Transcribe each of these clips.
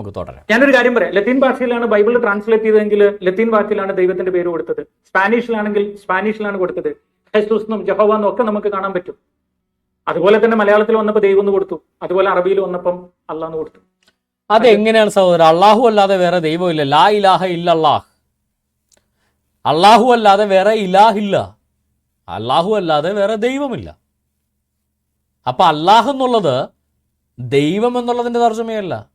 നമുക്ക് തുടരാം. ഞാനൊരു കാര്യം പറയാം. ലത്തീൻ ഭാഷയിലാണ് ബൈബിൾ ട്രാൻസ്ലേറ്റ് ചെയ്തതെങ്കിൽ ലത്തീൻ ഭാഷയിലാണ് ദൈവത്തിന്റെ പേര് കൊടുത്തത്. സ്പാനിഷിലാണെങ്കിൽ സ്പാനിഷിലാണ് കൊടുത്തത്. ഹെസ്തുസ്നും എന്നും ജഹോവ എന്നും ഒക്കെ നമുക്ക് കാണാൻ പറ്റും. അതുപോലെ തന്നെ മലയാളത്തിൽ വന്നപ്പോൾ ദൈവം എന്ന് കൊടുത്തു. അതുപോലെ അറബിയിൽ വന്നപ്പം അള്ളാന്ന് കൊടുത്തു. അതെങ്ങനെയാണ് സഹോദരൻ? അള്ളാഹു അല്ലാതെ വേറെ ദൈവമില്ല ലാ ഇലാഹ ഇല്ല അള്ളാഹ് അള്ളാഹു അല്ലാതെ വേറെ ഇലാഹില്ല അള്ളാഹു അല്ലാതെ വേറെ ദൈവമില്ല അപ്പൊ അള്ളാഹ് എന്നുള്ളത് ദൈവം എന്നുള്ളതിന്റെ തർജമയല്ല.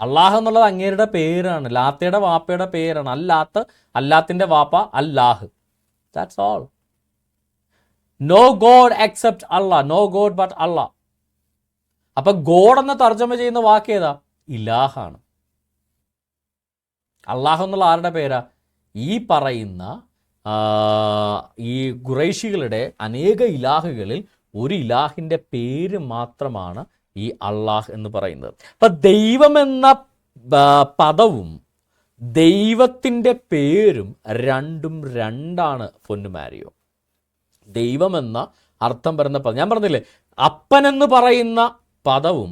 അള്ളാഹ് എന്നുള്ളത് അങ്ങേരുടെ പേരാണ്. ലാത്തയുടെ വാപ്പയുടെ പേരാണ്. അല്ലാത്ത അല്ലാത്തിന്റെ വാപ്പ Allah. That's all no god except Allah no god but Allah അപ്പൊ ഗോഡ് എന്ന തർജമ ചെയ്യുന്ന വാക്ക് ഏതാ? ഇലാഹാണ്. അള്ളാഹ് എന്നുള്ള ആരുടെ പേരാ? ഈ പറയുന്ന ഈ ഖുറൈശികളുടെ അനേക ഇലാഹുകളിൽ ഒരു ഇലാഹിന്റെ പേര് മാത്രമാണ് ഈ അള്ളാഹ് എന്ന് പറയുന്നത്. അപ്പൊ ദൈവമെന്ന പദവും ദൈവത്തിന്റെ പേരും രണ്ടും രണ്ടാണ് പൊന്നുമാരിയോ ദൈവമെന്ന അർത്ഥം വരുന്ന പദം. ഞാൻ പറഞ്ഞില്ലേ അപ്പൻ എന്ന് പറയുന്ന പദവും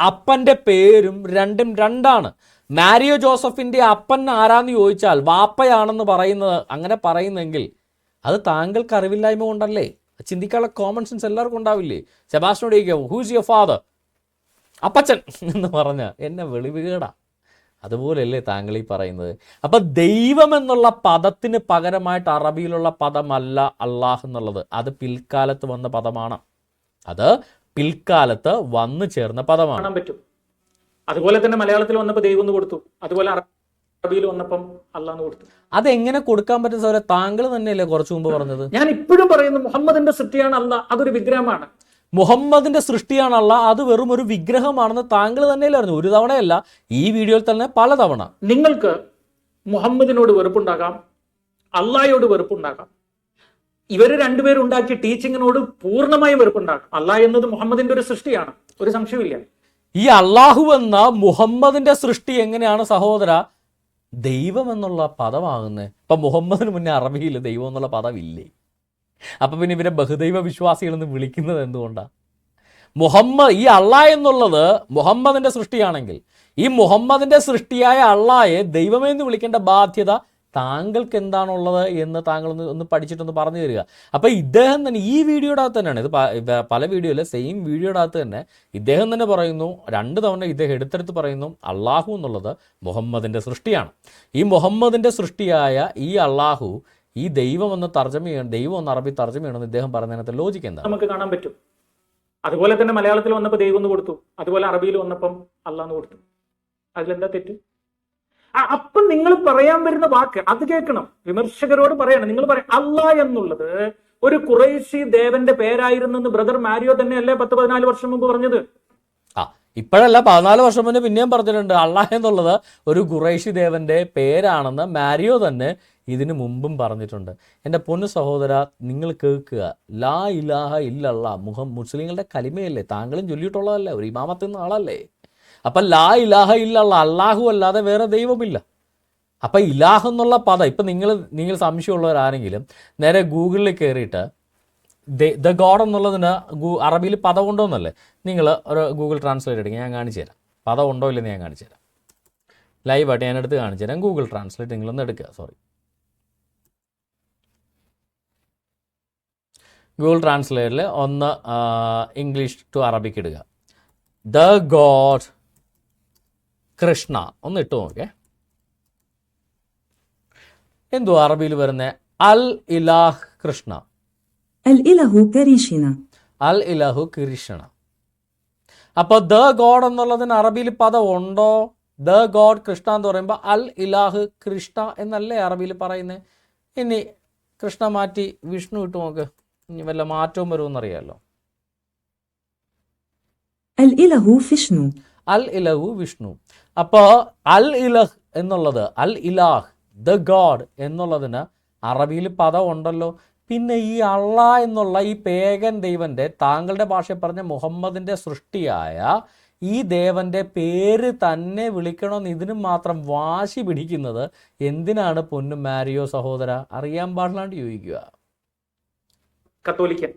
അപ്പന്റെ പേരും രണ്ടും രണ്ടാണ്. മാരിയോ ജോസഫിന്റെ അപ്പൻ ആരാന്ന് ചോദിച്ചാൽ വാപ്പയാണെന്ന് പറയുന്നത് അങ്ങനെ പറയുന്നെങ്കിൽ അത് താങ്കൾക്ക് അറിവില്ലായ്മ കൊണ്ടല്ലേ? ചിന്തിക്കാനുള്ള കോമൺ സെൻസ് എല്ലാവർക്കും ഉണ്ടാവില്ലേ? സെബാസ്റ്റിനോട് ചോദിക്കുക ഹൂസ് യുവർ ഫാദർ അപ്പച്ചൻ എന്ന് പറഞ്ഞ എന്നെ വെളിവുകേടാ. അതുപോലെയല്ലേ താങ്കൾ ഈ പറയുന്നത്. അപ്പൊ ദൈവം എന്നുള്ള പദത്തിന് പകരമായിട്ട് അറബിയിലുള്ള പദമല്ല അള്ളാഹ് എന്നുള്ളത്. അത് പിൽക്കാലത്ത് വന്ന പദമാണ്. അത് പിൽക്കാലത്ത് വന്നു ചേർന്ന പദമാണ്. പറ്റും. അതുപോലെ തന്നെ മലയാളത്തിൽ വന്നപ്പോൾ ദൈവം എന്ന് കൊടുത്തു. അതുപോലെ അറബിയിൽ വന്നപ്പം അള്ളാന്ന് കൊടുത്തു. അതെങ്ങനെ കൊടുക്കാൻ പറ്റുന്ന സാറേ താങ്കൾ തന്നെയല്ലേ കുറച്ചു മുമ്പ് പറഞ്ഞത്? ഞാൻ ഇപ്പോഴും പറയുന്നു മുഹമ്മദിന്റെ സൃഷ്ടിയാണ് അല്ല അതൊരു വിഗ്രഹമാണ്. മുഹമ്മദിന്റെ സൃഷ്ടിയാണല്ല അത് വെറും ഒരു വിഗ്രഹമാണെന്ന് താങ്കൾ തന്നെയല്ലേ അറിഞ്ഞു. ഒരു തവണയല്ല ഈ വീഡിയോയിൽ തന്നെ പലതവണ. നിങ്ങൾക്ക് മുഹമ്മദിനോട് വെറുപ്പുണ്ടാകാം അള്ളായോട് വെറുപ്പുണ്ടാകാം. ഇവർ രണ്ടുപേരും ഉണ്ടാക്കിയ ടീച്ചിങ്ങിനോട് പൂർണമായും വെറുപ്പുണ്ടാകാം. അള്ളാഹ് എന്നത് മുഹമ്മദിന്റെ ഒരു സൃഷ്ടിയാണ് ഒരു സംശയമില്ല ഈ അള്ളാഹു എന്ന മുഹമ്മദിന്റെ സൃഷ്ടി എങ്ങനെയാണ് സഹോദര? ദൈവം എന്നുള്ള പദമാകുന്നത് ഇപ്പൊ മുഹമ്മദിന് മുന്നേ അറബിയിൽ ദൈവം എന്നുള്ള പദമില്ലേ? അപ്പൊ പിന്നെ ഇവരെ ബഹുദൈവ വിശ്വാസികളെന്ന് വിളിക്കുന്നത് എന്തുകൊണ്ടാണ് മുഹമ്മദ് ഈ അള്ള എന്നുള്ളത് മുഹമ്മദിന്റെ സൃഷ്ടിയാണെങ്കിൽ ഈ മുഹമ്മദിന്റെ സൃഷ്ടിയായ അള്ളായെ ദൈവമെന്ന് വിളിക്കേണ്ട ബാധ്യത താങ്കൾക്ക് എന്താണുള്ളത് എന്ന് താങ്കൾ ഒന്ന് ഒന്ന് പഠിച്ചിട്ടൊന്ന് പറഞ്ഞു തരിക. അപ്പൊ ഇദ്ദേഹം തന്നെ ഈ വീഡിയോയുടെ അകത്ത് തന്നെയാണ്. ഇത് പല വീഡിയോയിലെ സെയിം വീഡിയോയുടെ അകത്ത് തന്നെ ഇദ്ദേഹം തന്നെ പറയുന്നു. രണ്ട് തവണ ഇദ്ദേഹം എടുത്തെടുത്ത് പറയുന്നു അള്ളാഹു എന്നുള്ളത് മുഹമ്മദിന്റെ സൃഷ്ടിയാണ്. ഈ മുഹമ്മദിന്റെ സൃഷ്ടിയായ ഈ അള്ളാഹു ഈ ദൈവം ഒന്ന് തർജമ ചെയ്യണം ദൈവം ഒന്ന് അറബി തർജമ ചെയ്യണമെന്ന് ഇദ്ദേഹം പറയുന്നതിനകത്ത് ലോജിക്ക് എന്താ നമുക്ക് കാണാൻ പറ്റും. അതുപോലെ തന്നെ മലയാളത്തിൽ വന്നപ്പോൾ ദൈവം എന്ന് കൊടുത്തു. അതുപോലെ അറബിയിൽ വന്നപ്പം അല്ലാന്ന് കൊടുത്തു. അതിലെന്താ തെറ്റ്? അപ്പം നിങ്ങൾ പറയാൻ വരുന്ന വാക്ക് അത് കേൾക്കണം. വിമർശകരോട് പറയണം. നിങ്ങൾ പറയാം അല്ല എന്നുള്ളത് ഒരു കുറേശി ദേവന്റെ പേരായിരുന്നെന്ന് ബ്രദർ മാരിയോ തന്നെയല്ലേ പത്ത് പതിനാല് വർഷം മുമ്പ് പറഞ്ഞത്? ആ ഇപ്പോഴല്ല പതിനാല് വർഷം മുന്നേ പിന്നെയും പറഞ്ഞിട്ടുണ്ട് അള്ളാഹ് എന്നുള്ളത് ഒരു ഖുറൈഷി ദേവന്റെ പേരാണെന്ന് മാരിയോ തന്നെ ഇതിനു മുമ്പും പറഞ്ഞിട്ടുണ്ട്. എന്റെ പൊന്നു സഹോദര നിങ്ങൾ കേൾക്കുക. ലാ ഇലാഹ ഇല്ലല്ല. മുഹം മുസ്ലിങ്ങളുടെ കലിമയല്ലേ? താങ്കളും ചൊല്ലിയിട്ടുള്ളതല്ലേ? ഒരു ഇമാമത്തിൽ നിന്ന് ആളല്ലേ? അപ്പം ലാ ഇലാഹ ഇല്ലല്ല. അള്ളാഹു അല്ലാതെ വേറെ ദൈവമില്ല. അപ്പം ഇലാഹ് എന്നുള്ള പദം ഇപ്പം നിങ്ങൾ നിങ്ങൾ സംശയമുള്ളവരാരെങ്കിലും നേരെ ഗൂഗിളിൽ കയറിയിട്ട് ദ ഗോഡ് എന്നുള്ളതിന് ഗൂ അറബിയിൽ പദം ഉണ്ടോ എന്നല്ലേ? നിങ്ങൾ ഒരു ഗൂഗിൾ ട്രാൻസ്ലേറ്റ് എടുക്കുക ഞാൻ കാണിച്ചു തരാം. പദം ഉണ്ടോ ഇല്ലെന്ന് ഞാൻ കാണിച്ചു തരാം. ലൈവായിട്ട് ഞാൻ എടുത്ത് കാണിച്ചു തരാം. ഗൂഗിൾ ട്രാൻസ്ലേറ്റ് നിങ്ങളൊന്ന് എടുക്കുക. സോറി. ഗൂഗിൾ ട്രാൻസ്ലേറ്റിൽ ഒന്ന് ഇംഗ്ലീഷ് ടു അറബിക്ക് ഇടുക. ദ ഗോഡ് കൃഷ്ണ ഒന്ന് ഇട്ടു നോക്കേ എന്തു അറബിയിൽ വരുന്ന? അൽ ഇലാഹ് കൃഷ്ണ. അൽ ഇലഹു കിരീഷണ അൽ അപ്പോൾ ദ ഗോഡ് എന്നുള്ളതിന് അറബിയിൽ പദം ഉണ്ടോ? ദ ഗോഡ് കൃഷ്ണ എന്ന് പറയുമ്പോൾ അൽ ഇലാഹ് കൃഷ്ണ എന്നല്ലേ അറബിയിൽ പറയുന്നത് ഇനി കൃഷ്ണ മാറ്റി വിഷ്ണു ഇട്ട് നോക്ക്. ഇനി വല്ല മാറ്റവും വരുമെന്നറിയാമല്ലോ അൽ ഇലഹു വിഷ്ണു. അൽ വിഷ്ണു. അപ്പോൾ അൽ ഇലഹ് എന്നുള്ളത് അൽ ഇലാഹ് ദ ഗാഡ് എന്നുള്ളതിന് അറബിയിൽ പദം ഉണ്ടല്ലോ. പിന്നെ ഈ അള്ള എന്നുള്ള ഈ പേഗൻ ദൈവന്റെ താങ്കളുടെ ഭാഷയിൽ പറഞ്ഞ മുഹമ്മദിന്റെ സൃഷ്ടിയായ ഈ ദേവന്റെ പേര് തന്നെ വിളിക്കണമെന്ന് ഇതിനും മാത്രം വാശി പിടിക്കുന്നത് എന്തിനാണ് പൊന്നും മാരിയോ സഹോദര? അറിയാൻ പാടില്ലാണ്ട് ചോദിക്കുക. കത്തോലിക്കൻ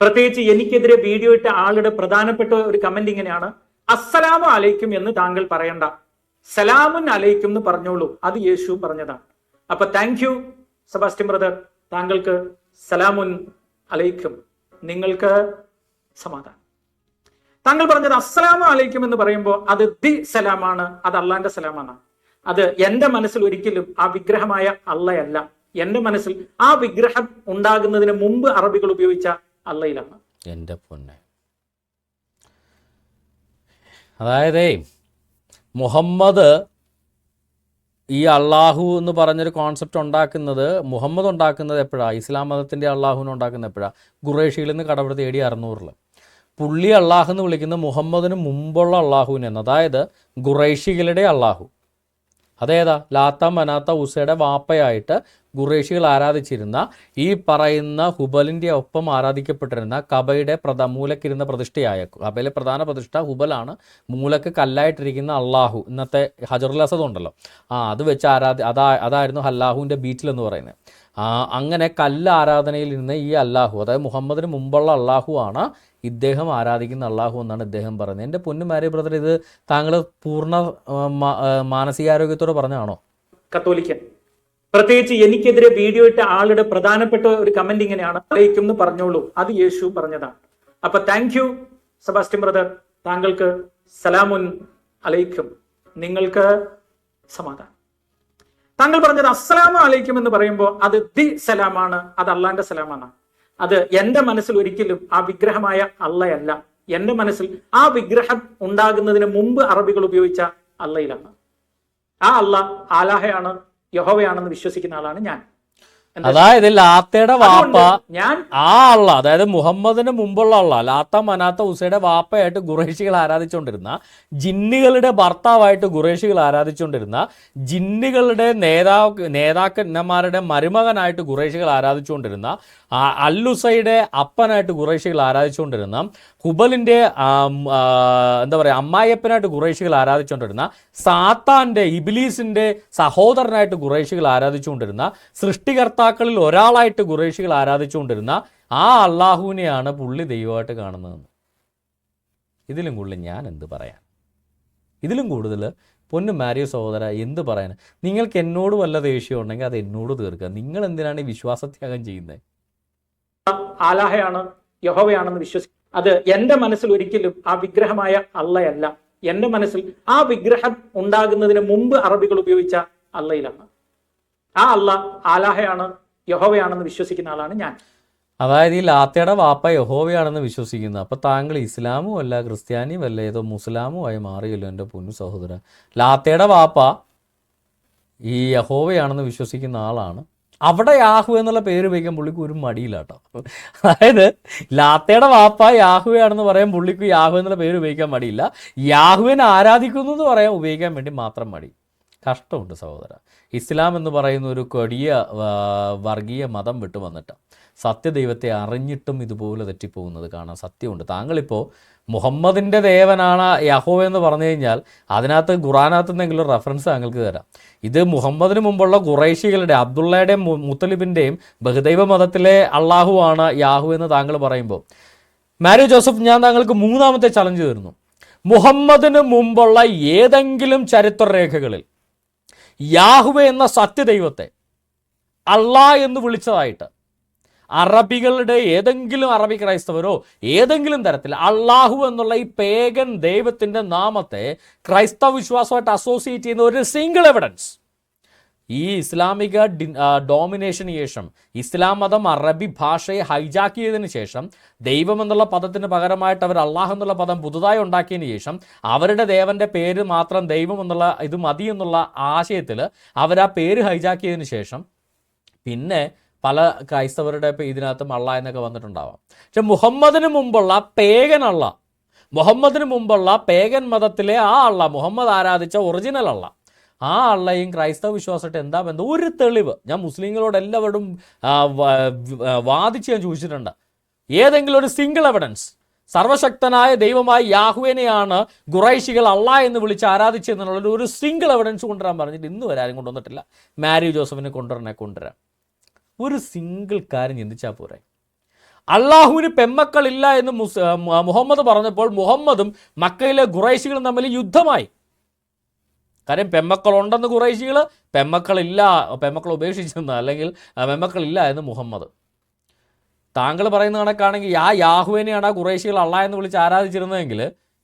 പ്രത്യേകിച്ച് എനിക്കെതിരെ വീഡിയോ ഇട്ട ആളുടെ പ്രധാനപ്പെട്ട ഒരു കമന്റ് ഇങ്ങനെയാണ്. അസ്സലാമു അലൈക്കും എന്ന് താങ്കൾ പറയണ്ട. സലാമുൻ അലൈക്കും എന്ന് പറഞ്ഞോളൂ. അത് യേശു പറഞ്ഞതാണ്. അപ്പൊ താങ്ക് യു സെബാസ്റ്റ്യൻ ബ്രദർ താങ്കൾക്ക് സലാമുൻ അലൈക്കും നിങ്ങൾക്ക് സമാധാനം. താങ്കൾ പറഞ്ഞത് അസ്സലാമു അലൈക്കും എന്ന് പറയുമ്പോൾ അത് ദി സലാമാണ് അത് അള്ളാന്റെ സലാമാണ്. അത് എന്റെ മനസ്സിൽ ഒരിക്കലും ആ വിഗ്രഹമായ അള്ളയല്ല. എന്റെ മനസ്സിൽ ആ വിഗ്രഹം ഉണ്ടാകുന്നതിന് മുമ്പ് അറബികൾ ഉപയോഗിച്ച അള്ളയിലാണ് എന്റെ പൊന്നെ. അതായതേ മുഹമ്മദ് ഈ അള്ളാഹു എന്ന് പറഞ്ഞൊരു കോൺസെപ്റ്റ് ഉണ്ടാക്കുന്നത് മുഹമ്മദ് ഉണ്ടാക്കുന്നത് എപ്പോഴാണ് ഇസ്ലാം മതത്തിന്റെ അള്ളാഹുവിനെ ഉണ്ടാക്കുന്നത് എപ്പോഴാണ് ഖുറേഷിയിൽ നിന്ന് കടമെടുത്ത് എ അറുന്നൂറിൽ പുള്ളി അള്ളാഹു എന്ന് വിളിക്കുന്ന മുഹമ്മദിന് മുമ്പുള്ള അള്ളാഹുവിനെന്ന് അതായത് ഖുറൈഷികളുടെ അള്ളാഹു. അതേതാ? ലാത്ത മനാത്ത ഉസയുടെ വാപ്പയായിട്ട് ഖുറേഷികൾ ആരാധിച്ചിരുന്ന ഈ പറയുന്ന ഹുബലിന്റെ ഒപ്പം ആരാധിക്കപ്പെട്ടിരുന്ന കബയുടെ പ്രധ മൂലക്കിരുന്ന പ്രതിഷ്ഠയായ കബയിലെ പ്രധാന പ്രതിഷ്ഠ ഹുബലാണ് മൂലക്ക് കല്ലായിട്ടിരിക്കുന്ന അള്ളാഹു. ഇന്നത്തെ ഹജറുൽ അസദ് ഉണ്ടല്ലോ. ആ അത് വെച്ച് ആരാധി അതാ അതായിരുന്നു അല്ലാഹുവിന്റെ ബീച്ചിൽ എന്ന് പറയുന്നത്. അങ്ങനെ കല്ല് ആരാധനയിൽ നിന്ന് ഈ അല്ലാഹു അതായത് മുഹമ്മദിന് മുമ്പുള്ള അള്ളാഹു ആണ് ഇദ്ദേഹം ആരാധിക്കുന്ന അള്ളാഹു എന്നാണ് ഇദ്ദേഹം പറയുന്നത്. എന്റെ പൊന്നു മാരി ബ്രദർ ഇത് താങ്കൾ പൂർണ മാനസികാരോഗ്യത്തോടെ പറഞ്ഞാണോ കത്തോലിക്കൻ പ്രത്യേകിച്ച് എനിക്കെതിരെ വീഡിയോ ഇട്ട ആളുടെ പ്രധാനപ്പെട്ട ഒരു കമന്റ് ഇങ്ങനെയാണ്. അറിയിക്കും എന്ന് പറഞ്ഞോളൂ. അത് യേശു പറഞ്ഞതാണ്. അപ്പൊ താങ്ക് യു സെബാസ്റ്റ്യൻ ബ്രദർ. താങ്കൾക്ക് സലാമുൻ അലൈക്കും. നിങ്ങൾക്ക് സമാധാനം. താങ്കൾ പറഞ്ഞത് അസ്സലാമു അലൈക്കും എന്ന് പറയുമ്പോൾ അത് ദി സലാമാണ് അത് അള്ളാന്റെ സലാമാണ്. അത് എന്റെ മനസ്സിൽ ഒരിക്കലും ആ വിഗ്രഹമായ അള്ളയല്ല എന്റെ മനസ്സിൽ ആ വിഗ്രഹം ഉണ്ടാകുന്നതിന് മുമ്പ് അറബികൾ ഉപയോഗിച്ച അള്ളയിലാണ് ആ അള്ള ആലാഹയാണ് യഹോവയാണെന്ന് വിശ്വസിക്കുന്ന ആളാണ് ഞാൻ. അതായത് ലാത്തയുടെ വാപ്പ ഞാൻ ആ അള്ള അതായത് മുഹമ്മദിന് മുമ്പുള്ള അള്ള ലാത്ത മനാത്ത ഉസയുടെ വാപ്പയായിട്ട് ഖുറേഷികൾ ആരാധിച്ചുകൊണ്ടിരുന്ന ജിന്നുകളുടെ ഭർത്താവായിട്ട് ഖുറേഷികൾ ആരാധിച്ചുകൊണ്ടിരുന്ന ജിന്നുകളുടെ നേതാവ് നേതാക്കന്മാരുടെ മരുമകനായിട്ട് ഖുറേഷികൾ ആരാധിച്ചുകൊണ്ടിരുന്ന അല്ലുസയുടെ അപ്പനായിട്ട് ഖുറേഷികൾ ആരാധിച്ചുകൊണ്ടിരുന്ന ഹുബലിന്റെ എന്താ പറയുക അമ്മായിയപ്പനായിട്ട് ഖുറേഷികൾ ആരാധിച്ചുകൊണ്ടിരുന്ന സാത്താന്റെ ഇബിലീസിന്റെ സഹോദരനായിട്ട് ഖുറേഷികൾ ആരാധിച്ചുകൊണ്ടിരുന്ന സൃഷ്ടികർത്താക്കളിൽ ഒരാളായിട്ട് ഖുറേഷികൾ ആരാധിച്ചുകൊണ്ടിരുന്ന ആ അള്ളാഹുവിനെയാണ് പുള്ളി ദൈവമായിട്ട് കാണുന്നതെന്ന് ഇതിലും കൂടുതൽ ഞാൻ എന്ത് പറയാം ഇതിലും കൂടുതൽ പൊന്നു മാരിയോ സഹോദര എന്ത് പറയാൻ? നിങ്ങൾക്ക് എന്നോട് വല്ല ദേഷ്യം ഉണ്ടെങ്കിൽ അത് എന്നോട് തീർക്കുക. നിങ്ങൾ എന്തിനാണ് ഈ വിശ്വാസത്യാഗം ചെയ്യുന്നത്? ആലാഹയാണ് യഹോവയാണെന്ന് വിശ്വസി അത് എന്റെ മനസ്സിൽ ഒരിക്കലും ആ വിഗ്രഹമായ അള്ളയല്ല എന്റെ മനസ്സിൽ ആ വിഗ്രഹം ഉണ്ടാകുന്നതിന് മുമ്പ് അറബികൾ ഉപയോഗിച്ച അള്ളയിലാണ് ആ അല്ല ആലാഹയാണ് യഹോവയാണെന്ന് വിശ്വസിക്കുന്ന ആളാണ് ഞാൻ. അതായത് ഈ ലാത്തയുടെ വാപ്പ യഹോവയാണെന്ന് വിശ്വസിക്കുന്നു. അപ്പോൾ താങ്കൾ ഇസ്ലാമും അല്ല ക്രിസ്ത്യാനിയും അല്ല ഏതോ ആയി മാറിയല്ലോ എന്റെ പൊന്നു സഹോദര ലാത്തയുടെ വാപ്പ ഈ യഹോവയാണെന്ന് വിശ്വസിക്കുന്ന ആളാണ്. അവിടെ യാഹു എന്നുള്ള പേര് ഉപയോഗിക്കാൻ പുള്ളിക്ക് ഒരു മടിയില്ല കേട്ടോ അതായത് ലാത്തയുടെ വാപ്പ യാഹുവയാണെന്ന് പറയാൻ പുള്ളിക്ക് യാഹു എന്നുള്ള പേര് ഉപയോഗിക്കാൻ മടിയില്ല. യാഹുവിനെ ആരാധിക്കുന്നു എന്ന് പറയാൻ ഉപയോഗിക്കാൻ വേണ്ടി മാത്രം മടി. കഷ്ടമുണ്ട് സഹോദര ഇസ്ലാം എന്ന് പറയുന്ന ഒരു കൊടിയ വർഗീയ മതം വിട്ടു വന്നിട്ട് സത്യദൈവത്തെ അറിഞ്ഞിട്ടും ഇതുപോലെ തെറ്റിപ്പോകുന്നത് കാണാൻ സത്യമുണ്ട്. താങ്കളിപ്പോൾ മുഹമ്മദിന്റെ ദേവനാണ് യഹോ എന്ന് പറഞ്ഞു കഴിഞ്ഞാൽ അതിനകത്ത് ഖുറാനകത്ത് എന്തെങ്കിലും റെഫറൻസ് താങ്കൾക്ക് തരാം. ഇത് മുഹമ്മദിന് മുമ്പുള്ള ഖുറൈഷികളുടെ അബ്ദുള്ളയുടെയും മുത്തലിബിന്റെയും ബഹുദൈവ മതത്തിലെ അള്ളാഹു ആണ് യാഹു എന്ന് താങ്കൾ പറയുമ്പോൾ. മാരി ജോസഫ് ഞാൻ താങ്കൾക്ക് മൂന്നാമത്തെ ചലഞ്ച് തരുന്നു. മുഹമ്മദിന് മുമ്പുള്ള ഏതെങ്കിലും ചരിത്രരേഖകളിൽ യാഹുവ എന്ന സത്യദൈവത്തെ അള്ളാ എന്ന് വിളിച്ചതായിട്ട് അറബികളുടെ ഏതെങ്കിലും അറബി ക്രൈസ്തവരോ ഏതെങ്കിലും തരത്തിൽ അള്ളാഹു എന്നുള്ള ഈ പേഗൻ ദൈവത്തിന്റെ നാമത്തെ ക്രൈസ്തവ വിശ്വാസമായിട്ട് അസോസിയേറ്റ് ചെയ്യുന്ന ഒരു സിംഗിൾ എവിഡൻസ് ഈ ഇസ്ലാമിക ഡോമിനേഷന് ശേഷം ഇസ്ലാം മതം അറബി ഭാഷയെ ഹൈജാക്ക് ചെയ്തതിന് ശേഷം ദൈവം എന്നുള്ള പദത്തിന് പകരമായിട്ട് അവർ അള്ളാഹ് എന്നുള്ള പദം പുതുതായി ഉണ്ടാക്കിയതിന് ശേഷം അവരുടെ ദേവന്റെ പേര് മാത്രം ദൈവം എന്നുള്ള ഇത് മതി എന്നുള്ള ആശയത്തിൽ അവർ ആ പേര് ഹൈജാക്ക് ശേഷം പിന്നെ പല ക്രൈസ്തവരുടെ ഇതിനകത്തും അള്ള എന്നൊക്കെ വന്നിട്ടുണ്ടാവാം. പക്ഷെ മുഹമ്മദിന് മുമ്പുള്ള പേഗൻ അള്ള മുഹമ്മദിന് മുമ്പുള്ള പേഗൻ മതത്തിലെ ആ അള്ള മുഹമ്മദ് ആരാധിച്ച ഒറിജിനൽ അള്ള. ആ അള്ളയും ക്രൈസ്തവ വിശ്വാസമായിട്ട് എന്താ ബന്ധം? ഒരു തെളിവ്. ഞാൻ മുസ്ലിങ്ങളോട് എല്ലാവരോടും വാദിച്ച് ഞാൻ ചോദിച്ചിട്ടുണ്ട്. ഏതെങ്കിലും ഒരു സിംഗിൾ എവിഡൻസ് സർവശക്തനായ ദൈവമായ യാഹുവിനെയാണ് ഖുറൈശികൾ അള്ള എന്ന് വിളിച്ച് ആരാധിച്ചെന്നുള്ള ഒരു സിംഗിൾ എവിഡൻസ് കൊണ്ടുവരാൻ പറഞ്ഞിട്ട് ഇന്ന് വരെ ആരും കൊണ്ടുവന്നിട്ടില്ല. മാരി ജോസഫിനെ കൊണ്ടുവരണേ കൊണ്ടുവരാം. ഒരു സിംഗിൾ കാര്യം ചിന്തിച്ചാൽ പോരെ. അള്ളാഹുവിന് പെമ്മക്കളില്ല എന്ന് മുഹമ്മദ് പറഞ്ഞപ്പോൾ മുഹമ്മദും മക്കയിലെ ഖുറൈശികളും തമ്മിൽ യുദ്ധമായി. കാര്യം പെമ്മക്കളുണ്ടെന്ന് കുറേശികൾ പെമ്മക്കളില്ല പെമ്മക്കൾ ഉപേക്ഷിച്ചെന്ന് അല്ലെങ്കിൽ പെമ്മക്കളില്ല എന്ന് മുഹമ്മദ്. താങ്കൾ പറയുന്ന കണക്കാണെങ്കിൽ ആ യാഹുവിനെയാണ് ആ കുറേശികൾ അള്ള എന്ന് വിളിച്ച് ആരാധിച്ചിരുന്നതെങ്കിൽ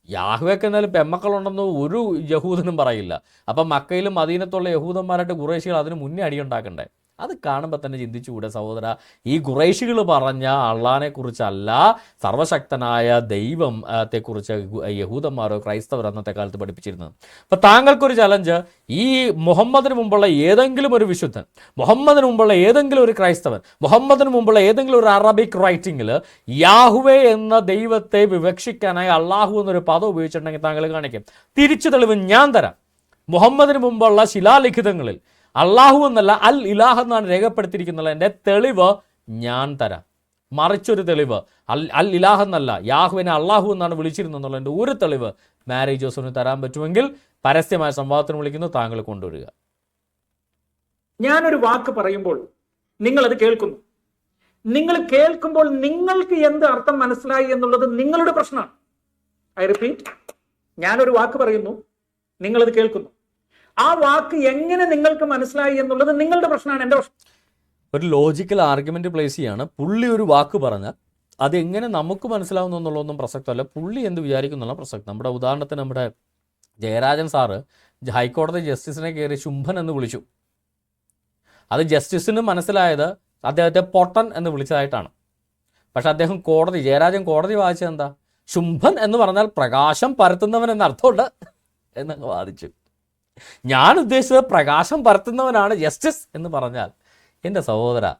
യാഹുവൊക്കെ എന്നാലും പെമ്മക്കളുണ്ടെന്ന് ഒരു യഹൂദനും പറയില്ല. അപ്പം മക്കയിലും മദീനത്തുള്ള യഹൂദന്മാരായിട്ട് കുറേശികൾ അതിന് മുന്നേ അടിയുണ്ടാക്കണ്ടേ? അത് കാണുമ്പോൾ തന്നെ ചിന്തിച്ചുകൂടെ സഹോദര ഈ കുറേശികൾ പറഞ്ഞ അള്ളാനെ കുറിച്ചല്ല സർവശക്തനായ ദൈവം ത്തെക്കുറിച്ച് യഹൂദന്മാരോ ക്രൈസ്തവർ അന്നത്തെ കാലത്ത് പഠിപ്പിച്ചിരുന്നത്. അപ്പോൾ താങ്കൾക്കൊരു ചലഞ്ച് ഈ മുഹമ്മദിന് മുമ്പുള്ള ഏതെങ്കിലും ഒരു വിശുദ്ധൻ മുഹമ്മദിന് മുമ്പുള്ള ഏതെങ്കിലും ഒരു ക്രൈസ്തവൻ മുഹമ്മദിന് മുമ്പുള്ള ഏതെങ്കിലും ഒരു അറബിക് റൈറ്റിംഗിൽ യാഹുവേ എന്ന ദൈവത്തെ വിവക്ഷിക്കാനായി അള്ളാഹു എന്നൊരു പദം ഉപയോഗിച്ചിട്ടുണ്ടെങ്കിൽ താങ്കൾ കാണിക്കും. തിരിച്ചു തെളിവ് ഞാൻ തരാം. മുഹമ്മദിന് മുമ്പുള്ള ശിലാലിഖിതങ്ങളിൽ അള്ളാഹു എന്നല്ല അൽ ഇലാഹ് എന്നാണ് രേഖപ്പെടുത്തിയിരിക്കുന്നത് എന്റെ തെളിവ് ഞാൻ തരാം. മറിച്ചൊരു തെളിവ് അൽ അൽ ഇലാഹ് എന്നല്ല യാഹുവിനെ അള്ളാഹു എന്നാണ് വിളിച്ചിരുന്നെന്നുള്ളതിന്റെ ഒരു തെളിവ് മാരേജ് ജോസഫിന് തരാൻ പറ്റുമെങ്കിൽ പരസ്യമായ സംവാദത്തിന് വിളിക്കുന്നു താങ്കൾ കൊണ്ടുവരിക. ഞാനൊരു വാക്ക് പറയുമ്പോൾ നിങ്ങൾ അത് കേൾക്കുന്നു. നിങ്ങൾ കേൾക്കുമ്പോൾ നിങ്ങൾക്ക് എന്ത് അർത്ഥം മനസ്സിലായി എന്നുള്ളത് നിങ്ങളുടെ പ്രശ്നമാണ്. ഐ റിപ്പീറ്റ് ഞാനൊരു വാക്ക് പറയുന്നു നിങ്ങളത് കേൾക്കുന്നു. ആ വാക്ക് എങ്ങനെ നിങ്ങൾക്ക് മനസ്സിലായി എന്നുള്ളത് നിങ്ങളുടെ പ്രശ്നമാണ് എന്റെ പ്രശ്നം. ഒരു ലോജിക്കൽ ആർഗ്യുമെന്റ് പ്ലേസ് ചെയ്യാണ്. പുള്ളി ഒരു വാക്ക് പറഞ്ഞാൽ അതെങ്ങനെ നമുക്ക് മനസ്സിലാവുന്നു എന്നുള്ളതൊന്നും പ്രസക്തമല്ല. പുള്ളി എന്ത് വിചാരിക്കുന്നുള്ള പ്രസക്തം. നമ്മുടെ ഉദാഹരണത്തിന് നമ്മുടെ ജയരാജൻ സാറ് ഹൈക്കോടതി ജസ്റ്റിസിനെ കയറി ശുംഭൻ എന്ന് വിളിച്ചു. അത് ജസ്റ്റിസിന് മനസ്സിലായത് അദ്ദേഹത്തെ പൊട്ടൻ എന്ന് വിളിച്ചതായിട്ടാണ്. പക്ഷെ അദ്ദേഹം കോടതി ജയരാജൻ കോടതി വായിച്ചത് എന്താ? ശുംഭൻ എന്ന് പറഞ്ഞാൽ പ്രകാശം പരത്തുന്നവൻ എന്ന അർത്ഥമുണ്ട് എന്നങ്ങ് വാദിച്ചു. ഞാൻ ഉദ്ദേശിച്ചത് പ്രകാശം പരത്തുന്നവനാണ് ജസ്റ്റിസ് എന്ന് പറഞ്ഞാൽ എന്റെ സഹോദര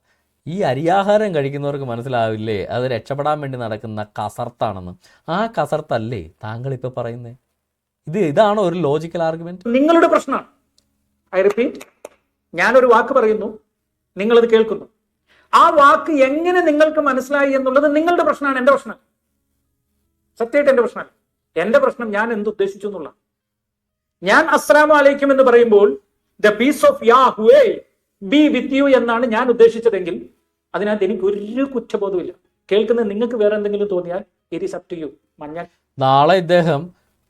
ഈ അരിയാഹാരം കഴിക്കുന്നവർക്ക് മനസ്സിലാവില്ലേ? അത് രക്ഷപ്പെടാൻ വേണ്ടി നടക്കുന്ന കസർത്താണെന്ന്. ആ കസർത്തല്ലേ താങ്കൾ ഇപ്പോൾ പറയുന്നത് ഇത് ഇതാണ് ഒരു ലോജിക്കൽ ആർഗ്യുമെന്റ് നിങ്ങളുടെ പ്രശ്നമാണ്. ഐ റിപ്പീറ്റ് ഞാനൊരു വാക്ക് പറയുന്നു നിങ്ങളത് കേൾക്കുന്നു. ആ വാക്ക് എങ്ങനെ നിങ്ങൾക്ക് മനസ്സിലായി എന്നുള്ളത് നിങ്ങളുടെ പ്രശ്നമാണ് എന്റെ പ്രശ്നം സത്യമായിട്ട് എന്റെ പ്രശ്നമല്ല. എന്റെ പ്രശ്നം ഞാൻ എന്ത് ഉദ്ദേശിച്ചു എന്നുള്ള ഞാൻ അസ്സലാമു അലൈക്കും എന്ന് പറയുമ്പോൾ the peace of Yahweh be with you എന്നാണ് ഞാൻ ഉദ്ദേശിച്ചതെങ്കിൽ അതിനകത്ത് എനിക്ക് ഒരു കുറ്റബോധമില്ല കേൾക്കുന്നത് നിങ്ങൾക്ക് വേറെ എന്തെങ്കിലും തോന്നിയാൽ it is up to you മഞ്ഞ നാളെ ഇദ്ദേഹം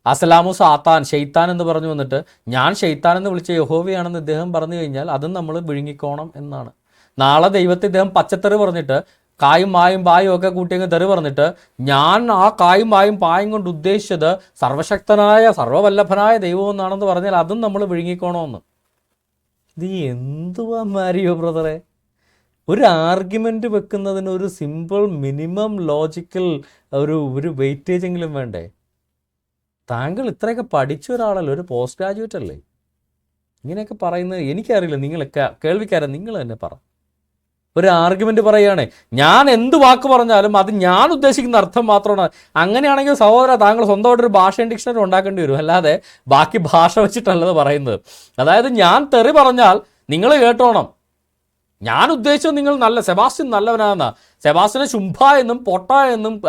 അസലാമു സാത്താൻ ഷെയ്ത്താൻ എന്ന് പറഞ്ഞു വന്നിട്ട് ഞാൻ ഷെയ്ത്താൻ എന്ന് വിളിച്ച യഹോവയാണെന്ന് ഇദ്ദേഹം പറഞ്ഞു കഴിഞ്ഞാൽ അതും നമ്മൾ വിഴുങ്ങിക്കോണം എന്നാണ്. നാളെ ദൈവത്തെ ഇദ്ദേഹം പച്ചത്തറി പറഞ്ഞിട്ട് കായും മായും പായും ഒക്കെ കൂട്ടിയങ്ങ് തെറി പറഞ്ഞിട്ട് ഞാൻ ആ കായും മായും പായും കൊണ്ട് ഉദ്ദേശിച്ചത് സർവശക്തനായ സർവവല്ലഭനായ ദൈവം എന്നാണെന്ന് പറഞ്ഞാൽ അതും നമ്മൾ വിഴുങ്ങിക്കോണമെന്ന് ഇത് എന്തുവാ മാരിയോ ബ്രദറെ? ഒരു ആർഗ്യുമെന്റ് വെക്കുന്നതിന് ഒരു സിമ്പിൾ മിനിമം ലോജിക്കൽ ഒരു ഒരു വെയിറ്റേജ് എങ്കിലും വേണ്ടേ? താങ്കൾ ഇത്രയൊക്കെ പഠിച്ച ഒരാളല്ലേ ഒരു പോസ്റ്റ് ഗ്രാജുവേറ്റ് അല്ലേ? ഇങ്ങനെയൊക്കെ പറയുന്നത് എനിക്കറിയില്ല നിങ്ങളൊക്കെ കേൾവിക്കാരൻ നിങ്ങൾ തന്നെ പറ. ഒരു ആർഗ്യുമെന്റ് പറയുകയാണേ. ഞാൻ എന്ത് വാക്ക് പറഞ്ഞാലും അത് ഞാൻ ഉദ്ദേശിക്കുന്ന അർത്ഥം മാത്രമാണ്. അങ്ങനെയാണെങ്കിൽ സഹോദര താങ്കൾ സ്വന്തമായിട്ട് ഒരു ഭാഷ ഡിക്ഷണറി ഉണ്ടാക്കേണ്ടി വരും. അല്ലാതെ ബാക്കി ഭാഷ വെച്ചിട്ടല്ലത് പറയുന്നത്. അതായത് ഞാൻ തെറി പറഞ്ഞാൽ നിങ്ങൾ കേട്ടോണം. ഞാൻ ഉദ്ദേശിച്ചത് നിങ്ങൾ നല്ല സെബാസ്റ്റ്യൻ നല്ലവനാന്ന സെബാസ്റ്റ്യനെ ശുംഭ എന്നും പൊട്ട എന്നും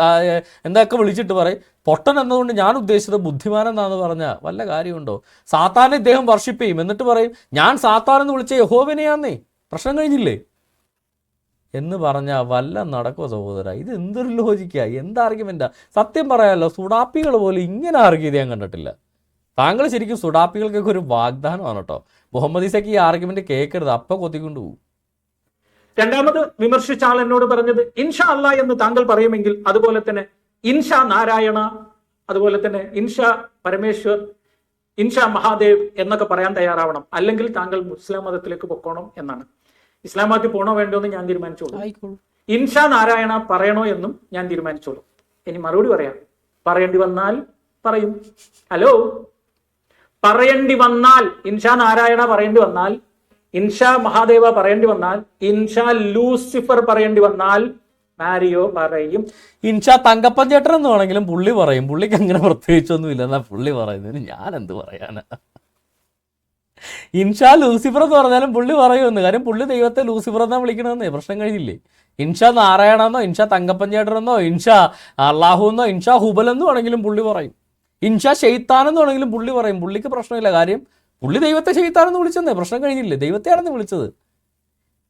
എന്തൊക്കെ വിളിച്ചിട്ട് പറയും. പൊട്ടൻ എന്നതുകൊണ്ട് ഞാൻ ഉദ്ദേശിച്ചത് ബുദ്ധിമാൻ എന്നാന്ന് പറഞ്ഞാൽ വല്ല കാര്യമുണ്ടോ? സാത്താനെ ഇദ്ദേഹം വർഷിപ്പ് ചെയ്യും. എന്നിട്ട് പറയും ഞാൻ സാത്താൻ എന്ന് വിളിച്ച യഹോവിനെയാന്നേ. പ്രശ്നം കഴിഞ്ഞില്ലേ? എന്ന് പറഞ്ഞാൽ വല്ല നടക്കോ സഹോദര? ഇത് എന്തൊരു ലോജിക്കാ എന്ത് ആർഗ്യുമെന്റാ സത്യം പറയാമല്ലോ സുഡാപ്പികൾ പോലും ഇങ്ങനെ ആർഗ്യ ചെയ്യാൻ കണ്ടിട്ടില്ല. താങ്കൾ ശരിക്കും സുഡാപ്പികൾക്കൊക്കെ ഒരു വാഗ്ദാനമാണ് കേട്ടോ. മുഹമ്മദ് ഈസക്ക് ഈ ആർഗ്യുമെന്റ് കേൾക്കരുത്. അപ്പം കൊത്തിക്കൊണ്ട് പോകും രണ്ടാമത് വിമർശിച്ച ആൾ എന്നോട് പറഞ്ഞത് ഇൻഷാ അല്ല എന്ന് താങ്കൾ പറയുമെങ്കിൽ അതുപോലെ തന്നെ ഇൻഷാ നാരായണ അതുപോലെ തന്നെ ഇൻഷാ പരമേശ്വർ ഇൻഷാ മഹാദേവ് എന്നൊക്കെ പറയാൻ തയ്യാറാവണം. അല്ലെങ്കിൽ താങ്കൾ മുസ്ലിം മതത്തിലേക്ക് പൊക്കോണം എന്നാണ്. ഇസ്ലാം മതത്തിൽ പോണോ വേണ്ടോ എന്ന് ഞാൻ തീരുമാനിച്ചോളൂ. ഇൻഷാ നാരായണ പറയണോ എന്നും ഞാൻ തീരുമാനിച്ചോളൂ. ഇനി മറുപടി പറയാം. പറയേണ്ടി വന്നാൽ പറയും. ഹലോ? പറയേണ്ടി വന്നാൽ ഇൻഷാ നാരായണ പറയേണ്ടി വന്നാൽ ഇൻഷാ മഹാദേവ പറയേണ്ടി വന്നാൽ ഇൻഷാ ലൂസിഫർ പറയേണ്ടി വന്നാൽ മാരിയോ പറയും. ഇൻഷാ തങ്കപ്പൻ ചേട്ടൻ എന്ന് വേണമെങ്കിലും പുള്ളി പറയും. പുള്ളിക്ക് അങ്ങനെ പ്രത്യേകിച്ചൊന്നും ഇല്ലെന്നാ പുള്ളി പറയുന്നതിന് ഞാൻ എന്ത് പറയാനാ? ഇൻഷാ ലൂസിഫർ എന്ന് പറഞ്ഞാലും പുള്ളി പറയുമെന്ന്. കാര്യം പുള്ളി ദൈവത്തെ ലൂസിഫർ എന്നാ വിളിക്കണമെന്നേ പ്രശ്നം കഴിഞ്ഞില്ലേ? ഇൻഷാ നാരായണെന്നോ ഇൻഷാ തങ്കപ്പൻ ചേട്ടനെന്നോ ഇൻഷാ അള്ളാഹു എന്നോ ഇൻഷാ ഹുബൽ എന്ന് വേണമെങ്കിലും പുള്ളി പറയും. ഇൻഷാ ഷെയ്ത്താൻ എന്ന് വേണമെങ്കിലും പുള്ളി പറയും. പുള്ളിക്ക് പ്രശ്നമില്ല. കാര്യം പുള്ളി ദൈവത്തെ ഷെയ്ത്താനെന്ന് വിളിച്ചെന്നേ. പ്രശ്നം കഴിഞ്ഞില്ലേ? ദൈവത്തെയാണെന്ന് വിളിച്ചത്.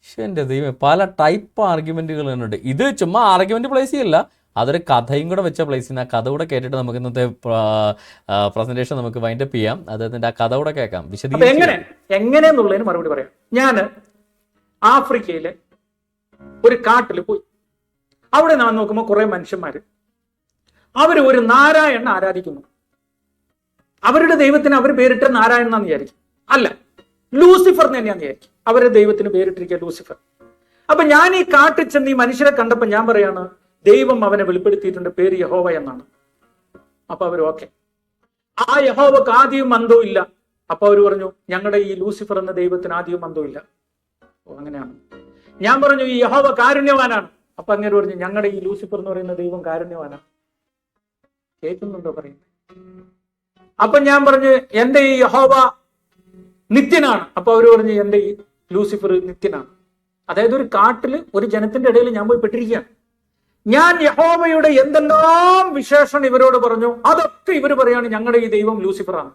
പക്ഷെ എന്റെ ദൈവം പല ടൈപ്പ് ആർഗ്യുമെന്റുകൾ ഉണ്ട് ഇത് ചുമ്മാ ആർഗ്യുമെന്റ് പ്ലേസ് ചെയ്യല്ല. അതൊരു കഥയും കൂടെ വെച്ച പ്ലേസ് നിന്ന് ആ കഥ കൂടെ കേട്ടിട്ട് നമുക്ക് ഇന്നത്തെ പ്രസന്റേഷൻ നമുക്ക് വൈൻഡ് അപ്പ് ചെയ്യാം. അദ്ദേഹത്തിന്റെ ആ കഥ കൂടെ കേൾക്കാം. വിശദീകരിച്ച് എങ്ങനെ എങ്ങനെയെന്നുള്ളതിന് മറുപടി പറയാം. ഞാൻ ആഫ്രിക്കയിലെ ഒരു കാട്ടിൽ പോയി. അവിടെ നാം നോക്കുമ്പോൾ കുറെ മനുഷ്യന്മാര്. അവർ ഒരു നാരായണ ആരാധിക്കുന്നു. അവരുടെ ദൈവത്തിന് അവർ പേരിട്ട നാരായണൻ എന്നാന്ന് വിചാരിക്കും. അല്ല ലൂസിഫർ എന്ന് തന്നെയാന്ന് വിചാരിക്കും. അവരുടെ ദൈവത്തിന് പേരിട്ടിരിക്കുക ലൂസിഫർ. അപ്പൊ ഞാൻ ഈ കാട്ടിൽ ചെന്ന് ഈ മനുഷ്യരെ കണ്ടപ്പോ ഞാൻ പറയാണ് ദൈവം അവനെ വെളിപ്പെടുത്തിയിട്ടുണ്ട്. പേര് യഹോവ എന്നാണ്. അപ്പൊ അവർ ഓക്കെ. ആ യഹോവക്ക് ആദ്യം അന്തവും ഇല്ല. അപ്പൊ അവർ പറഞ്ഞു ഞങ്ങളുടെ ഈ ലൂസിഫർ എന്ന ദൈവത്തിന് ആദ്യം അന്തവും ഇല്ല. അങ്ങനെയാണ്. ഞാൻ പറഞ്ഞു ഈ യഹോവ കാരുണ്യവാനാണ്. അപ്പൊ അങ്ങനെ പറഞ്ഞു ഞങ്ങളുടെ ഈ ലൂസിഫർ എന്ന് പറയുന്ന ദൈവം കാരുണ്യവാനാണ് കേൾക്കുന്നുണ്ടോ പറയുന്നത് അപ്പൊ ഞാൻ പറഞ്ഞു എന്റെ ഈ യഹോവ നിത്യനാണ്. അപ്പൊ അവർ പറഞ്ഞു എന്റെ ഈ ലൂസിഫർ നിത്യനാണ്. അതായത് ഒരു കാട്ടിൽ ഒരു ജനത്തിന്റെ ഇടയിൽ ഞാൻ പോയി പെട്ടിരിക്കുകയാണ്. ഞാൻ യഹോവയുടെ എന്തെല്ലാം വിശേഷണം ഇവരോട് പറഞ്ഞു അതൊക്കെ ഇവർ പറയാണ് ഞങ്ങളുടെ ഈ ദൈവം ലൂസിഫറാണ്.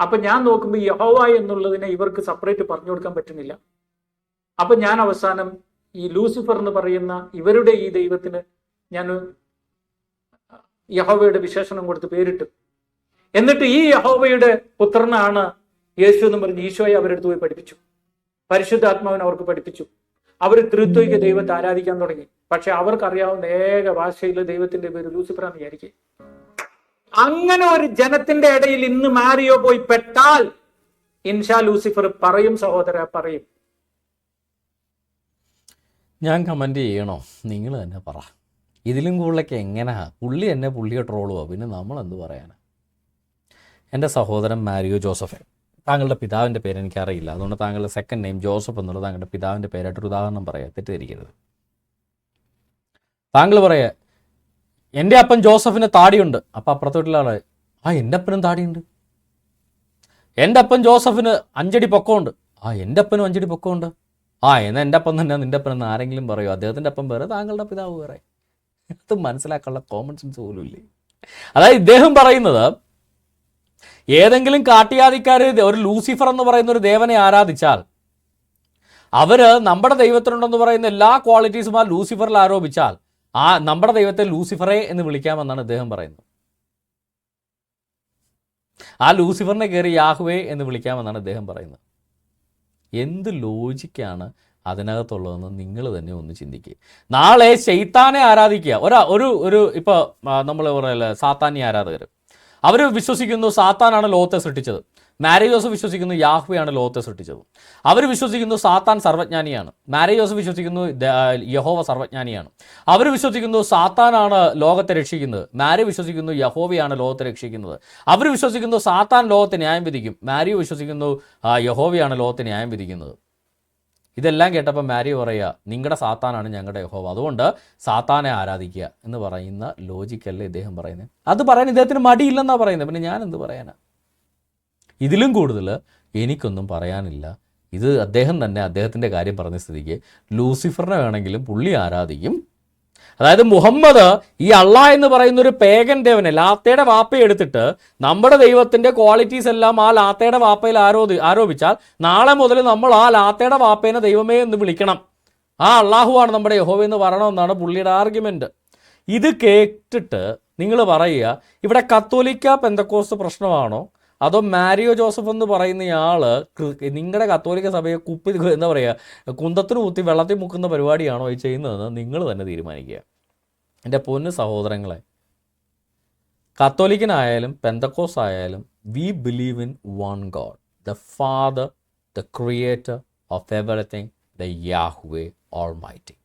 അപ്പൊ ഞാൻ നോക്കുമ്പോൾ യഹോവ എന്നുള്ളതിനെ ഇവർക്ക് സെപ്പറേറ്റ് പറഞ്ഞു കൊടുക്കാൻ പറ്റുന്നില്ല. അപ്പൊ ഞാൻ അവസാനം ഈ ലൂസിഫർ എന്ന് പറയുന്ന ഇവരുടെ ഈ ദൈവത്തിന് ഞാൻ യഹോവയുടെ വിശേഷണം കൊടുത്ത് പേരിട്ടു. എന്നിട്ട് ഈ യഹോവയുടെ പുത്രനാണ് യേശു എന്ന് പറഞ്ഞ് ഈശോയെ അവരെടുത്ത് പോയി പഠിപ്പിച്ചു. പരിശുദ്ധാത്മാവിനെ അവർക്ക് പഠിപ്പിച്ചു. അവർ തൃത്വയ്ക്ക് ദൈവത്തെ ആരാധിക്കാൻ തുടങ്ങി. പക്ഷെ അവർക്കറിയാവുന്ന ഏക ഭാഷയിൽ ദൈവത്തിന്റെ പേര് ലൂസിഫറാന്ന് വിചാരിക്കും. അങ്ങനെ ഒരു ജനത്തിന്റെ ഇടയിൽ ഇന്ന് മാറിയോ പോയി പെട്ടാൽ ഇൻഷാ ലൂസിഫർ പറയും സഹോദര പറയും. ഞാൻ കമന്റ് ചെയ്യണോ? നിങ്ങൾ തന്നെ പറ. ഇതിലും കൂടുതലൊക്കെ എങ്ങനെയാ പുള്ളി എന്നെ പുള്ളിയെ ട്രോളുവോ പിന്നെ നമ്മൾ എന്ത് പറയാനാ? എന്റെ സഹോദരൻ മാരിയോ ജോസഫ്. താങ്കളുടെ പിതാവിന്റെ പേര് എനിക്കറിയില്ല. അതുകൊണ്ട് താങ്കളുടെ സെക്കൻഡ് നെയിം ജോസഫ് എന്നുള്ളത് താങ്കളുടെ പിതാവിന്റെ പേരായിട്ടൊരു ഉദാഹരണം പറയാം. തെറ്റിദ്ധരിക്കരുത്. താങ്കൾ പറയാ എന്റെ അപ്പൻ ജോസഫിന് താടിയുണ്ട്. അപ്പം അപ്പുറത്തോട്ടുള്ള ആളെ ആ എന്റെ അപ്പനും താടിയുണ്ട്. എന്റെ അപ്പൻ ജോസഫിന് അഞ്ചടി പൊക്കമുണ്ട്. ആ എന്റെ അപ്പനും അഞ്ചടി പൊക്കമുണ്ട്. ആ എന്നാൽ എന്റെ അപ്പം തന്നെ നിന്റെ അപ്പനെന്ന് ആരെങ്കിലും പറയോ? അദ്ദേഹത്തിന്റെ അപ്പം വേറെ താങ്കളുടെ പിതാവ് വേറെ. അത് മനസ്സിലാക്കാനുള്ള കോമൺ സെൻസ് പോലും ഇല്ലേ? അതായത് ഇദ്ദേഹം പറയുന്നത് ഏതെങ്കിലും കാട്ടിയാദിക്കാർ ഒരു ലൂസിഫർ എന്ന് പറയുന്ന ഒരു ദേവനെ ആരാധിച്ചാൽ അവർ നമ്മുടെ ദൈവത്തിനുണ്ടെന്ന് പറയുന്ന എല്ലാ ക്വാളിറ്റീസും ആ ലൂസിഫറിൽ ആരോപിച്ചാൽ ആ നമ്മുടെ ദൈവത്തെ ലൂസിഫറെ എന്ന് വിളിക്കാമെന്നാണ് അദ്ദേഹം പറയുന്നത്. ആ ലൂസിഫറിനെ കയറി യാഹുവേ എന്ന് വിളിക്കാമെന്നാണ് അദ്ദേഹം പറയുന്നത്. എന്ത് ലോജിക്കാണ് അതിനകത്തുള്ളതെന്ന് നിങ്ങൾ തന്നെ ഒന്ന് ചിന്തിക്കുക നാളെ ശൈത്താനെ ആരാധിക്കുക. ഒരാ ഒരു ഒരു ഇപ്പോൾ നമ്മൾ പറയല്ലേ സാത്താനി ആരാധകർ അവർ വിശ്വസിക്കുന്നു സാത്താനാണ് ലോകത്തെ സൃഷ്ടിച്ചത്. മാരേജോസ് വിശ്വസിക്കുന്നു യാഹുവയാണ് ലോകത്തെ സൃഷ്ടിച്ചത്. അവർ വിശ്വസിക്കുന്നു സാത്താൻ സർവജ്ഞാനിയാണ്. മാരേജോസ് വിശ്വസിക്കുന്നു യഹോവ സർവജ്ഞാനിയാണ്. അവർ വിശ്വസിക്കുന്നു സാത്താനാണ് ലോകത്തെ രക്ഷിക്കുന്നത്. മാരി വിശ്വസിക്കുന്നു യഹോവയാണ് ലോകത്തെ രക്ഷിക്കുന്നത്. അവർ വിശ്വസിക്കുന്നു സാത്താൻ ലോകത്തെ ന്യായം വിധിക്കും. മാരി വിശ്വസിക്കുന്നു യഹോവയാണ് ലോകത്തെ ന്യായം വിധിക്കുന്നത്. ഇതെല്ലാം കേട്ടപ്പോൾ മാരി പറയുക നിങ്ങളുടെ സാത്താനാണ് ഞങ്ങളുടെ യഹോവ. അതുകൊണ്ട് സാത്താനെ ആരാധിക്കുക എന്ന് പറയുന്ന ലോജിക്കല്ലേ ഇദ്ദേഹം പറയുന്നത് അത് പറയാൻ ഇദ്ദേഹത്തിന് മടിയില്ലെന്നാണ് പറയുന്നത് പിന്നെ ഞാൻ എന്ത് പറയാനാ? ഇതിലും കൂടുതൽ എനിക്കൊന്നും പറയാനില്ല. ഇത് അദ്ദേഹം തന്നെ അദ്ദേഹത്തിന്റെ കാര്യം പറഞ്ഞ സ്ഥിതിക്ക് ലൂസിഫറിനെ വേണമെങ്കിലും പുള്ളി ആരാധിക്കും. അതായത് മുഹമ്മദ് ഈ അള്ള എന്ന് പറയുന്ന ഒരു പേഗൻ ദേവനെ ലാത്തയുടെ വാപ്പയെ എടുത്തിട്ട് നമ്മുടെ ദൈവത്തിന്റെ ക്വാളിറ്റീസ് എല്ലാം ആ ലാത്തയുടെ വാപ്പയിൽ ആരോപി ആരോപിച്ചാൽ നാളെ മുതൽ നമ്മൾ ആ ലാത്തയുടെ വാപ്പേനെ ദൈവമേ എന്ന് വിളിക്കണം. ആ അള്ളാഹുവാണ് നമ്മുടെ യഹോവ എന്ന് പറയണമെന്നാണ് പുള്ളിയുടെ ആർഗ്യുമെന്റ് ഇത് കേട്ടിട്ട് നിങ്ങൾ പറയുക ഇവിടെ കത്തോലിക്ക പെന്തക്കോസ് പ്രശ്നമാണോ? അതോ മാരിയോ ജോസഫ് എന്ന് പറയുന്നയാൾ ആൾ നിങ്ങളുടെ കത്തോലിക്ക സഭയെ കുപ്പി എന്താ പറയുക കുന്തത്തിന് കുത്തി വെള്ളത്തിൽ മുക്കുന്ന പരിപാടിയാണോ ഈ ചെയ്യുന്നതെന്ന് നിങ്ങൾ തന്നെ തീരുമാനിക്കുക. എന്റെ പൊന്ന് സഹോദരങ്ങളെ കത്തോലിക്കനായാലും പെന്തക്കോസ് ആയാലും we believe in one God the Father the Creator of everything the Yahweh almighty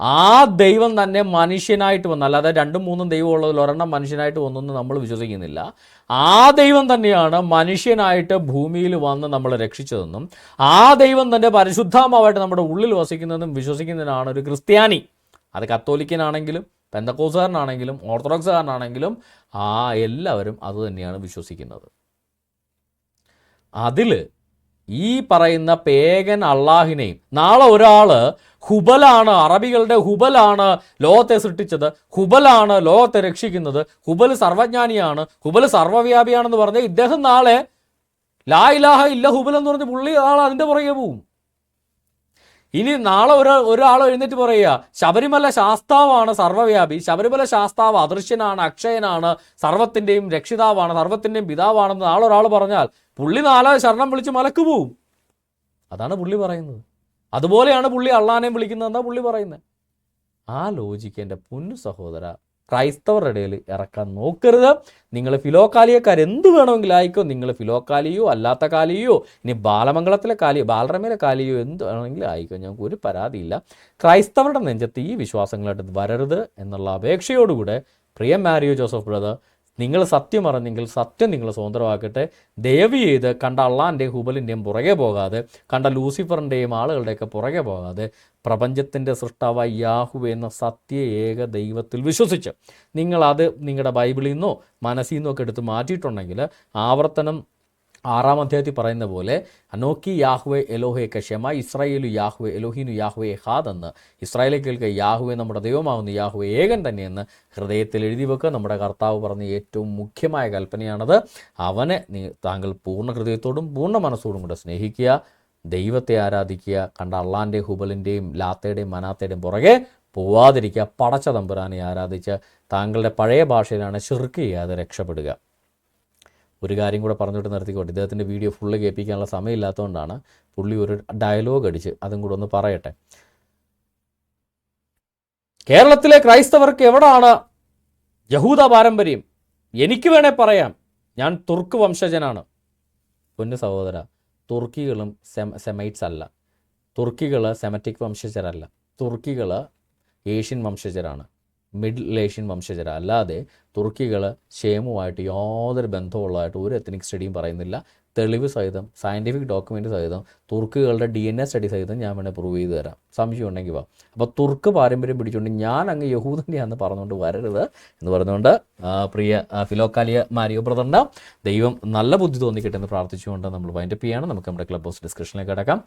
ആ ദൈവം തന്നെ മനുഷ്യനായിട്ട് വന്നു. അല്ലാതെ രണ്ടും മൂന്നും ദൈവം ഉള്ളതിൽ ഒരെണ്ണം മനുഷ്യനായിട്ട് വന്നെന്ന് നമ്മൾ വിശ്വസിക്കുന്നില്ല. ആ ദൈവം തന്നെയാണ് മനുഷ്യനായിട്ട് ഭൂമിയിൽ വന്ന് നമ്മളെ രക്ഷിച്ചതെന്നും ആ ദൈവം തന്നെ പരിശുദ്ധമായിട്ട് നമ്മുടെ ഉള്ളിൽ വസിക്കുന്നതെന്നും വിശ്വസിക്കുന്നതിനാണ് ഒരു ക്രിസ്ത്യാനി. അത് കത്തോലിക്കനാണെങ്കിലും പെന്തക്കോസുകാരനാണെങ്കിലും ഓർത്തഡോക്സുകാരനാണെങ്കിലും ആ എല്ലാവരും അത് തന്നെയാണ് വിശ്വസിക്കുന്നത്. അതിൽ ഈ പറയുന്ന പേഗൻ അള്ളാഹിനെയും. നാളെ ഒരാൾ ഹുബലാണ് അറബികളുടെ ഹുബലാണ് ലോകത്തെ സൃഷ്ടിച്ചത്. ഹുബലാണ് ലോകത്തെ രക്ഷിക്കുന്നത്. ഹുബൽ സർവജ്ഞാനിയാണ്. ഹുബൽ സർവവ്യാപിയാണെന്ന് പറഞ്ഞ് ഇദ്ദേഹം നാളെ ലാ ഇലാഹ ഇല്ല ഹുബൽ എന്ന് പറഞ്ഞ് പുള്ളി ആൾ അതിന്റെ പുറകെ പോവും. ഇനി നാളെ ഒരാൾ ഒരാൾ എഴുന്നേറ്റ് പറയുക ശബരിമല ശാസ്താവാണ് സർവവ്യാപി ശബരിമല ശാസ്താവ് അദൃശ്യനാണ് അക്ഷയനാണ് സർവത്തിന്റെയും രക്ഷിതാവാണ് സർവത്തിന്റെയും പിതാവാണെന്ന് നാളെ ഒരാൾ പറഞ്ഞാൽ പുള്ളി നാളെ ശരണം വിളിച്ച് മലക്ക് പോവും. അതാണ് പുള്ളി പറയുന്നത്. അതുപോലെയാണ് പുള്ളി അള്ളാനെയും വിളിക്കുന്നതെന്നാ പുള്ളി പറയുന്നത്. ആ ലോജിക്ക് എന്റെ പൊന്നു സഹോദര ക്രൈസ്തവരുടെ ഇടയിൽ ഇറക്കാൻ നോക്കരുത്. നിങ്ങൾ ഫിലോക്കാലിയക്കാർ എന്ത് വേണമെങ്കിലും ആയിക്കോ നിങ്ങൾ ഫിലോക്കാലിയോ അല്ലാത്ത കാലിയോ ഇനി ബാലമംഗളത്തിലെ കാലിയോ ബാലരമയിലെ കാലിയോ എന്ത് വേണമെങ്കിലും ആയിക്കോ ഞങ്ങൾക്ക് ഒരു പരാതിയില്ല. ക്രൈസ്തവരുടെ നെഞ്ചത്ത് ഈ വിശ്വാസങ്ങളായിട്ട് വരരുത് എന്നുള്ള അപേക്ഷയോടുകൂടെ പ്രിയ മാരിയോ ജോസഫ് ബ്രദർ നിങ്ങൾ സത്യം അറിഞ്ഞെങ്കിൽ സത്യം നിങ്ങൾ സ്വതന്ത്രമാക്കട്ടെ. ദയവ് ചെയ്ത് കണ്ട അള്ളാന്റെയും ഹുബലിന്റെയും പുറകെ പോകാതെ കണ്ട ലൂസിഫറിന്റെയും ആളുകളുടെയൊക്കെ പുറകെ പോകാതെ പ്രപഞ്ചത്തിന്റെ സൃഷ്ടാവായ യാഹു എന്ന സത്യ ഏക ദൈവത്തിൽ വിശ്വസിച്ച് നിങ്ങളത് നിങ്ങളുടെ ബൈബിളിൽ നിന്നോ മനസ്സിൽ നിന്നോ ഒക്കെ എടുത്ത് മാറ്റിയിട്ടുണ്ടെങ്കിൽ ആവർത്തനം ആറാം അധ്യായത്തിൽ പറയുന്ന പോലെ അനോക്കി യാഹ്വെ എലോഹെ കഷമ ഇസ്രായേലു യാഹ്വെ എലോഹിനു യാഹ്വെ ഹാദ് എന്ന്. ഇസ്രായേലിൽ കേൾക്കുക യാഹ്വെ നമ്മുടെ ദൈവമാവുന്ന യാഹ്വെ ഏകൻ തന്നെയെന്ന്. ഹൃദയത്തിൽ എഴുതി വെക്കുക നമ്മുടെ കർത്താവ് പറഞ്ഞ ഏറ്റവും മുഖ്യമായ കൽപ്പനയാണത്. അവനെ നീ താങ്കൾ പൂർണ ഹൃദയത്തോടും പൂർണ മനസ്സോടും കൂടെ സ്നേഹിക്കുക ദൈവത്തെ ആരാധിക്കുക കണ്ട അള്ളാന്റെ ഹുബലിന്റെയും ലാത്തയുടെയും മനാത്തയുടെയും പുറകെ പോവാതിരിക്കുക പടച്ച തമ്പുരാനെ ആരാധിച്ച് താങ്കളുടെ പഴയ ഭാഷയിലാണ് ഷിർക്ക് ചെയ്യാതെ രക്ഷപ്പെടുക. ഒരു കാര്യം കൂടെ പറഞ്ഞിട്ട് നിർത്തിക്കോട്ടെ. ഇദ്ദേഹത്തിന്റെ വീഡിയോ ഫുള്ള് കേൾപ്പിക്കാനുള്ള സമയമില്ലാത്തതുകൊണ്ടാണ് പുള്ളി ഒരു ഡയലോഗ് അടിച്ച് അതും കൂടെ ഒന്ന് പറയട്ടെ. കേരളത്തിലെ ക്രൈസ്തവർക്ക് എവിടാണ് യഹൂദ പാരമ്പര്യം? എനിക്ക് വേണേ പറയാം. ഞാൻ തുർക്ക് വംശജനാണ്. പൊന്നു സഹോദര തുർക്കികളും സെമ സെമൈറ്റ്സ് അല്ല. തുർക്കികൾ സെമറ്റിക് വംശജരല്ല. തുർക്കികൾ ഏഷ്യൻ വംശജരാണ്. മിഡിൽ ഏഷ്യൻ വംശജര. അല്ലാതെ തുർക്കികൾ ഷേമുമായിട്ട് യാതൊരു ബന്ധമുള്ളതായിട്ട് ഒരു എത്തനിക് സ്റ്റഡിയും പറയുന്നില്ല. തെളിവ് സഹിതം സയന്റിഫിക് ഡോക്യുമെന്റ് സഹിതം തുർക്കുകളുടെ ഡി എൻ എ സ്റ്റഡി സഹിതം ഞാൻ വേണേൽ പ്രൂവ് ചെയ്ത് തരാം. സംശയം ഉണ്ടെങ്കിൽ വാ. അപ്പോൾ തുർക്ക് പാരമ്പര്യം പിടിച്ചുകൊണ്ട് ഞാൻ അങ്ങ് യഹൂദന്റെയാണെന്ന് പറഞ്ഞുകൊണ്ട് വരരുത് എന്ന് പറഞ്ഞുകൊണ്ട് പ്രിയ ഫിലോക്കാലിയ മാരിയോ ബ്രദറിന്റെ ദൈവം നല്ല ബുദ്ധി തോന്നിക്കട്ടെ എന്ന് പ്രാർത്ഥിച്ചുകൊണ്ട് നമ്മൾ വൈൻഡപ്പ് ചെയ്യാണ്. നമുക്ക് നമ്മുടെ ക്ലബ് ഹൗസ് ഡിസ്കഷനിലേക്ക് കിടക്കാം.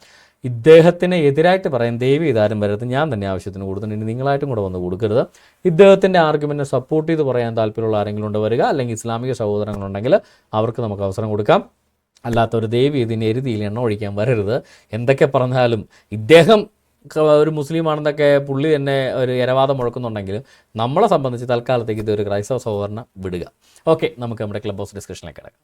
ഇദ്ദേഹത്തിന് എതിരായിട്ട് പറയാൻ ദൈവം ഇതാരും വരരുത്. ഞാൻ തന്നെ ആവശ്യത്തിന് കൊടുത്തിട്ടുണ്ട് നിങ്ങളായിട്ടും കൂടെ വന്ന് കൊടുക്കരുത്. ഇദ്ദേഹത്തിന്റെ ആർഗ്യുമെന്റിനെ സപ്പോർട്ട് ചെയ്ത് പറയാൻ താല്പര്യമുള്ള ആരെങ്കിലും ഉണ്ട് വരിക. അല്ലെങ്കിൽ ഇസ്ലാമിക സഹോദരങ്ങളുണ്ടെങ്കിൽ അവർക്ക് നമുക്ക് അവസരം കൊടുക്കാം. അല്ലാത്തൊരു ദേവി ഇതിന് എരുതിയിൽ എണ്ണ ഒഴിക്കാൻ വരരുത്. എന്തൊക്കെ പറഞ്ഞാലും ഇദ്ദേഹം ഒരു മുസ്ലിം ആണെന്നൊക്കെ പുള്ളി തന്നെ ഒരു ഇരവാദം മുഴക്കുന്നുണ്ടെങ്കിലും നമ്മളെ സംബന്ധിച്ച് തൽക്കാലത്തേക്ക് ഇതൊരു ക്രൈസ്തവ സഹോദരനെ വിടുക. ഓക്കെ നമുക്ക് നമ്മുടെ ക്ലബ് ഹൗസ് ഡിസ്കഷനിലേക്ക് കിടക്കാം.